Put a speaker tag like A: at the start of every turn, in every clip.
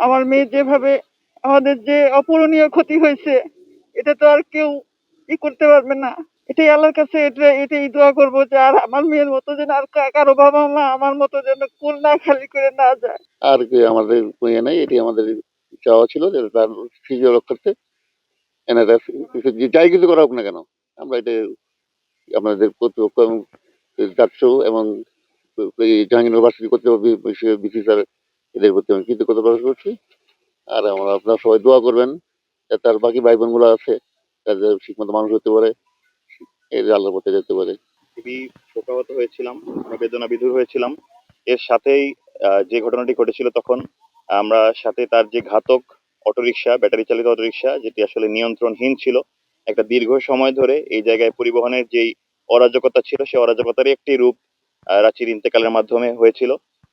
A: আমার মেয়ে যেভাবে আমাদের যে অপূরণীয় ক্ষতি হয়েছে এটা তো আর কেউ ই করতে পারবে না এটাই আল্লাহর কাছে এটা এটাই দোয়া করব যে আর আমার মেয়ের মতো যেন আর কারও বাবা মা আমার মতো যেন কুল না খালি করে না যায়
B: আর কি আমাদের ইয়ে নাই এটি আমাদের চাওয়া ছিল যে তার ফিজিও রক্ষার্থে এনারা যাই কিছু করা হোক না কেন আমরা এটা আমাদের কর্তৃপক্ষ এবং এবং জাহাঙ্গীর ইউনিভার্সিটি কর্তৃপক্ষ বিসি স্যার এদের প্রতি আমি কৃতজ্ঞতা প্রকাশ করছি। আর আমরা আপনারা সবাই দোয়া করবেন যাতে তার বাকি ভাই বোনগুলো আছে তাদের ঠিকমতো মানুষ হতে পারে, এই আল্লাহর পথে যেতে পারে।
C: খুবই শোকাহত হয়েছিলাম, আমরা বেদনা বিধুর হয়েছিলাম। এর সাথেই যে ঘটনাটি ঘটেছিল তখন, আমরা সাথে তার যে ঘাতক অটোরিকশা, ব্যাটারি চালিত অটোরিকশা, যেটি আসলে নিয়ন্ত্রণহীন ছিল, একটা দীর্ঘ সময় ধরে এই জায়গায় পরিবহনের যেই অরাজকতা ছিল, সেই অরাজকতারই একটি রূপ রাঁচির ইন্তেকালের মাধ্যমে হয়েছিল।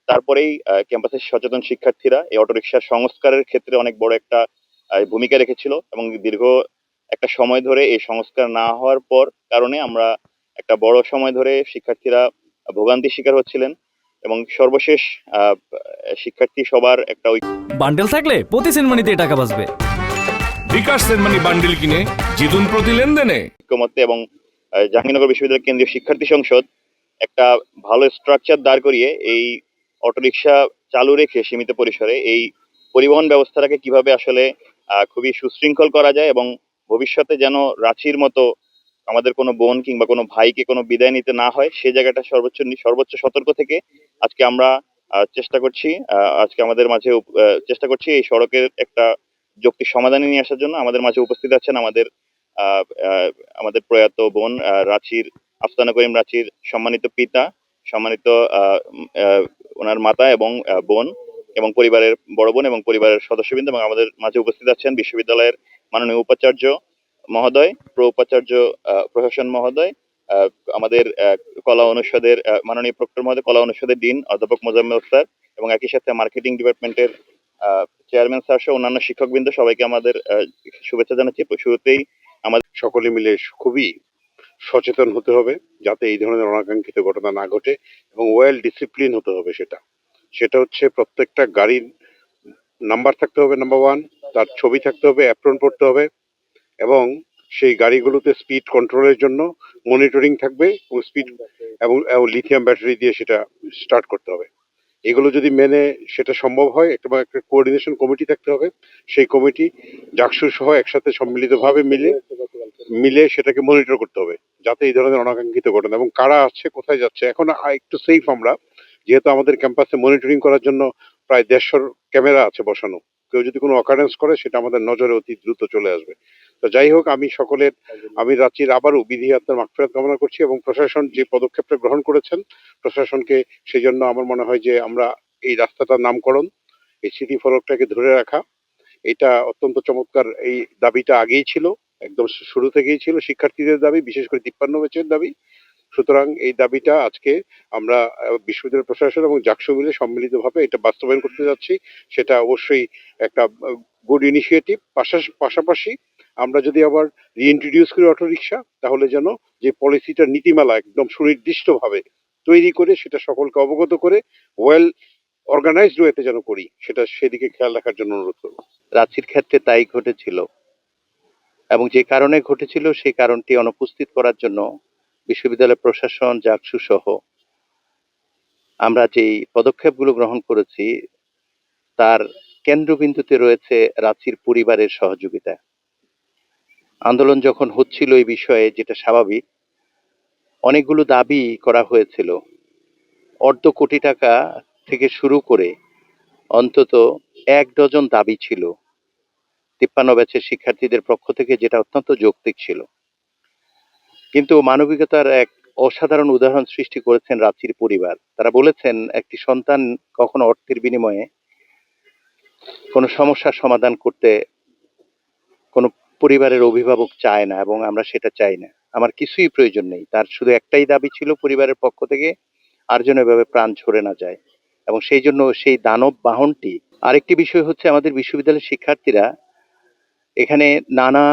C: তারপরেই ক্যাম্পাসের সচেতন শিক্ষার্থীরা এই অটোরিকশার সংস্কারের ক্ষেত্রে অনেক বড় একটা ভূমিকা রেখেছিল এবং দীর্ঘ একটা সময় ধরে এই সংস্কার না হওয়ার পর কারণে আমরা একটা বড় সময় ধরে শিক্ষার্থীরা ভোগান্তির শিকার হচ্ছিলেন এবং সর্বশেষ শিক্ষার্থী সবার একটা
D: বান্ডেল থাকলে প্রতি সেনমানিতে টাকা বাঁচবে।
E: বিকাশ সেনমানি বান্ডিল কিনে জিতুন প্রতি লেনদেনে।
C: ঐক্যমত্যে এবং জাহাঙ্গীরনগর বিশ্ববিদ্যালয়ের কেন্দ্রীয় শিক্ষার্থী সংসদ একটা ভালো স্ট্রাকচার দাঁড় করিয়ে এই অটোরিকশা চালু রেখে সীমিত পরিসরে এই পরিবহন ব্যবস্থাটাকে কীভাবে আসলে খুবই সুশৃঙ্খল করা যায় এবং ভবিষ্যতে যেন রাঁচির মতো আমাদের কোনো বোন কিংবা কোনো ভাইকে কোনো বিদায় নিতে না হয়, সে জায়গাটা সর্বোচ্চ সর্বোচ্চ সতর্ক থেকে আজকে আমরা চেষ্টা করছি আজকে আমাদের মাঝে চেষ্টা করছি এই সড়কের একটা যৌক্তিক সমাধানে নিয়ে আসার জন্য। আমাদের মাঝে উপস্থিত আছেন আমাদের আমাদের প্রয়াত বোন রাঁচির আফসানা করিম রাঁচির সম্মানিত পিতা, সম্মানিত ওনার মাতা এবং বোন এবং পরিবারের বড় বোন এবং পরিবারের সদস্যবৃন্দ এবং আমাদের মাঝে উপস্থিত আছেন বিশ্ববিদ্যালয়ের মাননীয় উপাচার্য মহোদয়, প্র উপাচার্য প্রশাসন মহোদয় আমাদের কলা অনুষদের মাননীয় প্রক্টর মহোদয়, কলা অনুষদের ডিন অধ্যাপক মোজাম্মেল স্যার এবং একই সাথে মার্কেটিং ডিপার্টমেন্টের চেয়ারম্যান স্যার সহ অন্যান্য শিক্ষকবৃন্দ সবাইকে আমাদের শুভেচ্ছা জানাচ্ছি। শুরুতেই আমাদের
F: সকলে মিলে খুবই সচেতন হতে হবে যাতে এই ধরনের অনাকাঙ্ক্ষিত ঘটনা না ঘটে এবং ওয়েল ডিসিপ্লিন হতে হবে সেটা। সেটা হচ্ছে প্রত্যেকটা গাড়ির নাম্বার থাকতে হবে নাম্বার ওয়ান তার ছবি থাকতে হবে অ্যাপ্রন পড়তে হবে এবং সেই গাড়িগুলোতে স্পিড কন্ট্রোলের জন্য মনিটরিং থাকবে এবং স্পিড এবং লিথিয়াম ব্যাটারি দিয়ে সেটা স্টার্ট করতে হবে। এগুলো যদি মেনে সেটা সম্ভব হয়, একটা একটা কোঅর্ডিনেশন কমিটি থাকতে হবে। সেই কমিটি জাকসু সহ একসাথে সম্মিলিতভাবে মিলে মিলে সেটাকে মনিটর করতে হবে, যাতে এই ধরনের অনাকাঙ্ক্ষিত ঘটনা, এবং কারা আসছে, কোথায় যাচ্ছে, এখন একটু সেফ আমরা, যেহেতু আমাদের ক্যাম্পাসে মনিটরিং করার জন্য প্রায় দেড়শোর ক্যামেরা আছে বসানো। কেউ যদি কোনো অকারেন্স করে, সেটা আমাদের নজরে অতি দ্রুত চলে আসবে। তো যাই হোক, আমি সকলের, আমি রাঁচির আবারও বিধি আত্মার মাগফিরাত কামনা করছি, এবং প্রশাসন যে পদক্ষেপটা গ্রহণ করেছেন, প্রশাসনকে সেই জন্য আমার মনে হয় যে আমরা এই রাস্তাটার নামকরণ, এই স্মৃতি ফলকটাকে ধরে রাখা, এটা অত্যন্ত চমৎকার এই দাবিটা আগেই ছিল। একদম শুরু থেকেই ছিল শিক্ষার্থীদের দাবি, বিশেষ করে তিপ্পান্ন ব্যাচের দাবি। সুতরাং এই দাবিটা আজকে আমরা বিশ্ববিদ্যালয় প্রশাসন এবং জাকসু মিলে সম্মিলিতভাবে এটা বাস্তবায়ন করতে যাচ্ছি। সেটা অবশ্যই একটা গুড ইনিশিয়েটিভ পাশাপাশি আমরা যদি আবার রিইন্ট্রোডিউস করি অটো রিক্সা তাহলে যেন যে পলিসিটার নীতিমালা একদম সুনির্দিষ্টভাবে তৈরি করে সেটা সকলকে অবগত করে ওয়েল অর্গানাইজড ওয়েতে যেন করি, সেটা সেদিকে খেয়াল রাখার জন্য অনুরোধ করব।
G: রাঁচির ক্ষেত্রে তাই ঘটেছিল। এবং যে কারণে ঘটেছিল সেই কারণটি অনুপস্থিত করার জন্য বিশ্ববিদ্যালয় প্রশাসন জাকসু সহ আমরা যেই পদক্ষেপগুলো গ্রহণ করেছি, তার কেন্দ্রবিন্দুতে রয়েছে রাঁচির পরিবারের সহযোগিতা। আন্দোলন যখন হচ্ছিল এই বিষয়ে যেটা স্বাভাবিক, অনেকগুলো দাবি করা হয়েছিল। অর্ধ কোটি টাকা থেকে শুরু করে অন্তত এক ডজন দাবি ছিল। তিপ্পান্ন ব্যাচের শিক্ষার্থীদের পক্ষ থেকে যেটা অত্যন্ত যৌক্তিক ছিল। কিন্তু মানবিকতার এক অসাধারণ উদাহরণ সৃষ্টি করেছেন রাঁচির পরিবার। তারা বলেছেন, একটি সন্তান কখনো অর্থের বিনিময়ে কোনো সমস্যার সমাধান করতে কোনো পরিবারের অভিভাবক চায় না এবং আমরা সেটা চাই না। আমার কিছুই প্রয়োজন নেই। তার শুধু একটাই দাবি ছিল পরিবারের পক্ষ থেকে, আর যেন এভাবে প্রাণ ঝরে না যায়। এবং সেই জন্য সেই দানব বাহনটি। আরেকটি বিষয় হচ্ছে আমাদের বিশ্ববিদ্যালয়ের শিক্ষার্থীরা এখানে নানা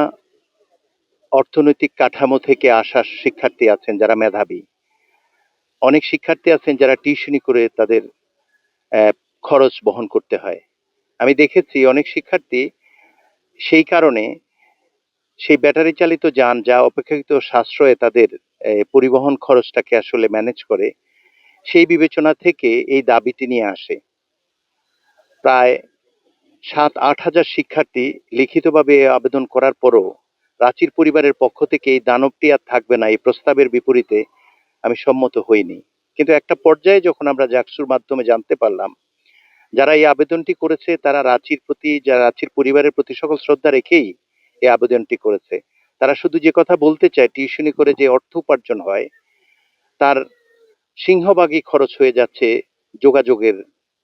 G: অর্থনৈতিক কাঠামো থেকে আসা শিক্ষার্থী আছেন যারা মেধাবী। অনেক শিক্ষার্থী আছেন যারা টিউশনি করে তাদের খরচ বহন করতে হয়। আমি দেখেছি অনেক শিক্ষার্থী সেই কারণে সেই ব্যাটারি চালিত যান যা অপেক্ষাকৃত সাশ্রয়ে তাদের পরিবহন খরচটাকে আসলে ম্যানেজ করে, সেই বিবেচনা থেকে এই দাবিটি নিয়ে আসে। প্রায় সাত, আট হাজার শিক্ষার্থী লিখিতভাবে আবেদন করার পরও রাঁচির পরিবারের পক্ষ থেকে এই দানবটি আর থাকবে না, এই প্রস্তাবের বিপরীতে আমি সম্মত হইনি। কিন্তু একটা পর্যায়ে যখন আমরা জাকসুর মাধ্যমে জানতে পারলাম, যারা এই আবেদনটি করেছে তারা রাঁচির প্রতি যারা রাঁচির পরিবারের প্রতি সকল শ্রদ্ধা রেখেই এই আবেদনটি করেছে। তারা শুধু যে কথা বলতে চায়, টিউশনি করে যে অর্থ উপার্জন হয়, তার সিংহভাগই খরচ হয়ে যাচ্ছে যোগাযোগের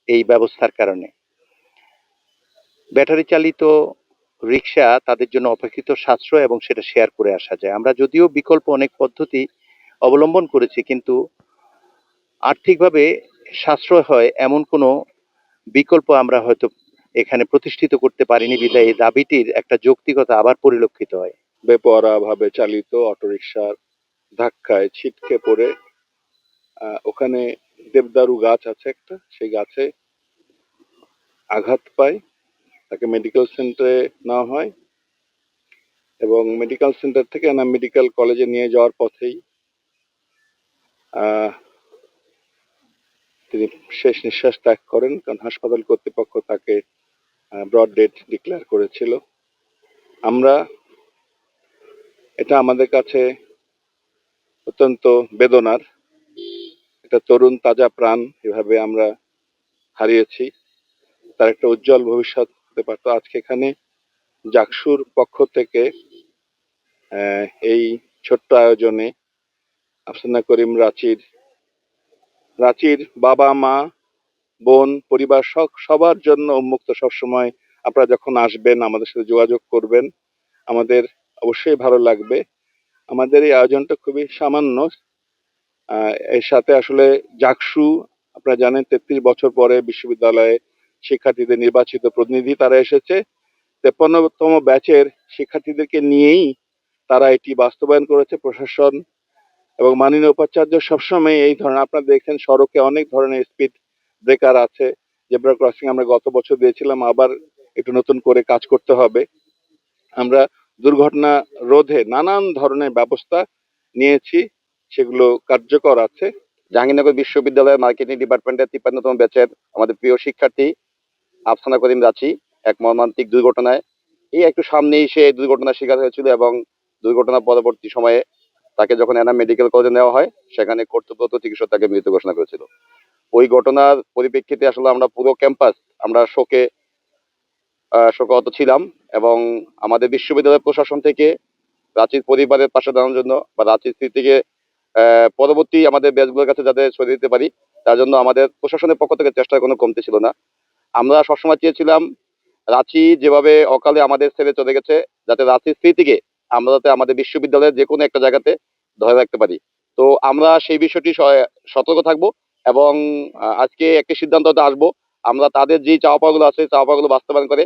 G: এই ব্যবস্থার কারণে। ব্যাটারি চালিত রিক্সা তাদের জন্য অপেক্ষিত সাশ্রয় এবং সেটা শেয়ার করে আসা যায়। আমরা যদিও বিকল্প অনেক পদ্ধতি অবলম্বন করেছি, কিন্তু আর্থিকভাবে সাশ্রয় হয় এমন কোনো বিকল্প আমরা হয়তো এখানে প্রতিষ্ঠিত করতে পারিনি বিধায় এই দাবিটির একটা যৌক্তিকতা আবার পরিলক্ষিত হয়।
H: বেপরা ভাবে চালিত অটোরিকশার ধাক্কায় ছিটকে পড়ে ওখানে দেবদারু গাছ আছে একটা, সেই গাছে আঘাত পায়। তাকে মেডিকেল সেন্টারে নেওয়া হয় এবং মেডিকেল সেন্টার থেকে না মেডিকেল কলেজে নিয়ে যাওয়ার পথেই তিনি শেষ নিঃশ্বাস ত্যাগ করেন কারণ হাসপাতাল কর্তৃপক্ষ তাকে ব্রড ডেট ডিক্লেয়ার করেছিল। আমরা এটা আমাদের কাছে অত্যন্ত বেদনার। এটা তরুণ, তাজা প্রাণ এভাবে আমরা হারিয়েছি। তার একটা উজ্জ্বল ভবিষ্যৎ হতে পারতো। আজকে এখানে জাকসুর পক্ষ থেকে এই ছোট্ট আয়োজনে আফসানা করিম রাঁচির রাঁচির বাবা, মা, বোন, পরিবার সব সবার জন্য উন্মুক্ত সবসময় আপনারা যখন আসবেন, আমাদের সাথে যোগাযোগ করবেন, আমাদের অবশ্যই ভালো লাগবে। আমাদের এই আয়োজনটা খুবই সামান্য। এর সাথে আসলে জাকসু, আপনারা জানেন, তেত্রিশ বছর পরে বিশ্ববিদ্যালয়ে শিক্ষার্থীদের নির্বাচিত প্রতিনিধি তারা এসেছে। তেপ্পান্নতম ব্যাচের শিক্ষার্থীদেরকে নিয়েই তারা এটি বাস্তবায়ন করেছে প্রশাসন এবং মাননীয় উপাচার্য সবসময় এই ধরনের, আপনারা দেখেন সড়কে অনেক ধরনের স্পিড ব্রেকার আছে। জেব্রা ক্রসিং আমরা গত বছর দিয়েছিলাম, আবার একটু নতুন করে কাজ করতে হবে। আমরা দুর্ঘটনা রোধে নানান ধরনের ব্যবস্থা নিয়েছি, সেগুলো কার্যকর আছে।
B: জাহাঙ্গীরনগর বিশ্ববিদ্যালয়ের মার্কেটিং ডিপার্টমেন্টের তিপ্পান্নতম ব্যাচের আমাদের প্রিয় শিক্ষার্থী আফসানা করিম রাচি এক মর্মান্তিক দুর্ঘটনায়। এই একটু সামনেই সে দুর্ঘটনার শিকার হয়েছিল এবং দুর্ঘটনা পরবর্তী সময়ে তাকে যখন এনাম মেডিকেল কলেজে নেওয়া হয়, সেখানে কর্তব্যরত চিকিৎসক তাকে মৃত ঘোষণা করেছিল। ওই ঘটনার পরিপ্রেক্ষিতে আসলে আমরা পুরো ক্যাম্পাস, আমরা শোকে শোকাহত ছিলাম এবং আমাদের বিশ্ববিদ্যালয় প্রশাসন থেকে রাঁচির পরিবারের পাশে দাঁড়ানোর জন্য বা রাঁচির স্মৃতিকে পরবর্তী আমাদের ব্যাচগুলোর কাছে যাতে সরিয়ে দিতে পারি, তার জন্য আমাদের প্রশাসনের পক্ষ থেকে চেষ্টার কোনো কমতি ছিল না। আমরা সবসময় চেয়েছিলাম রাঁচি যেভাবে অকালে আমাদের ছেড়ে চলে গেছে, যাতে রাঁচির স্মৃতিকে আমরা যাতে আমাদের বিশ্ববিদ্যালয়ের যে কোনো একটা জায়গাতে ধরে রাখতে পারি। তো আমরা সেই বিষয়টি সতর্ক থাকব এবং আজকে একটি সিদ্ধান্ততে আসব। আমরা তাদের যে চাওয়া পাওয়াগুলো আছে চাওয়া পাওয়াগুলো বাস্তবায়ন করে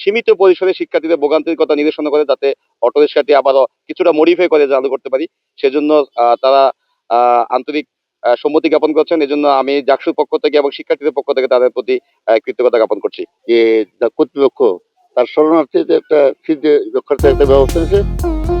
B: সীমিত পরিসরে শিক্ষার্থীদের ভোগান্তির কথা নিরসন করে যাতে অটো রিক্সাটি আবারও কিছুটা মডিফাই করে চালু করতে পারি। সেজন্য তারা আন্তরিক সম্মতি জ্ঞাপন করছেন। এজন্য আমি জাকসুর পক্ষ থেকে এবং শিক্ষার্থীদের পক্ষ থেকে তাদের প্রতি কৃতজ্ঞতা জ্ঞাপন করছি যে কর্তৃপক্ষ তার শরণার্থীদের একটা একটা ব্যবস্থা নিয়েছে